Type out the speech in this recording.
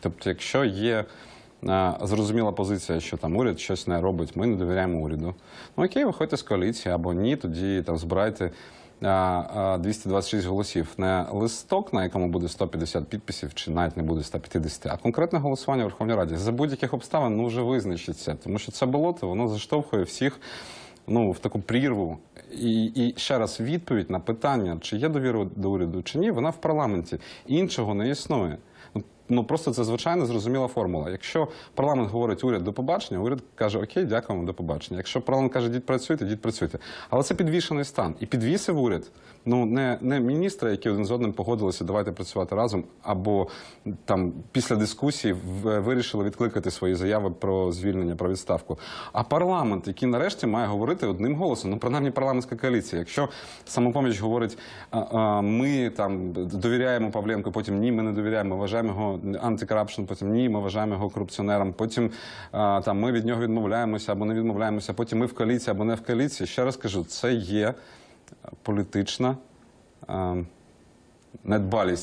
Тобто, якщо є е, зрозуміла позиція, що там уряд щось не робить, ми не довіряємо уряду. Ну окей, виходьте з коаліції або ні, тоді там збирайте. е, е, 226 голосів не листок, на якому буде 150 підписів, чи навіть не буде 150, а конкретне голосування в Верховній Раді. За будь-яких обставин ну вже визначиться, тому що це болото воно заштовхує всіх ну, в таку прірву. І, і ще раз відповідь на питання, чи є довіра до уряду, чи ні, вона в парламенті. Іншого не існує. Ну, просто це звичайно зрозуміла формула. Якщо парламент говорить уряд до побачення, уряд каже Окей, дякуємо, до побачення. Якщо парламент каже діть працюйте, діть працюйте. Але це підвішений стан. І підвісив уряд. Ну не, не міністри, які один з одним погодилися, давайте працювати разом, або там після дискусії вирішили відкликати свої заяви про звільнення, про відставку. А парламент, який нарешті має говорити одним голосом, ну принаймні парламентська коаліція. Якщо самопоміч говорить, ми там довіряємо Павленку, потім ні, ми не довіряємо, вважаємо його антикрапшн, потім ні, ми вважаємо його корупціонером. Потім там ми від нього відмовляємося або не відмовляємося. Потім ми в коаліції або не в коаліції. Ще раз кажу, це є політична. Недбалість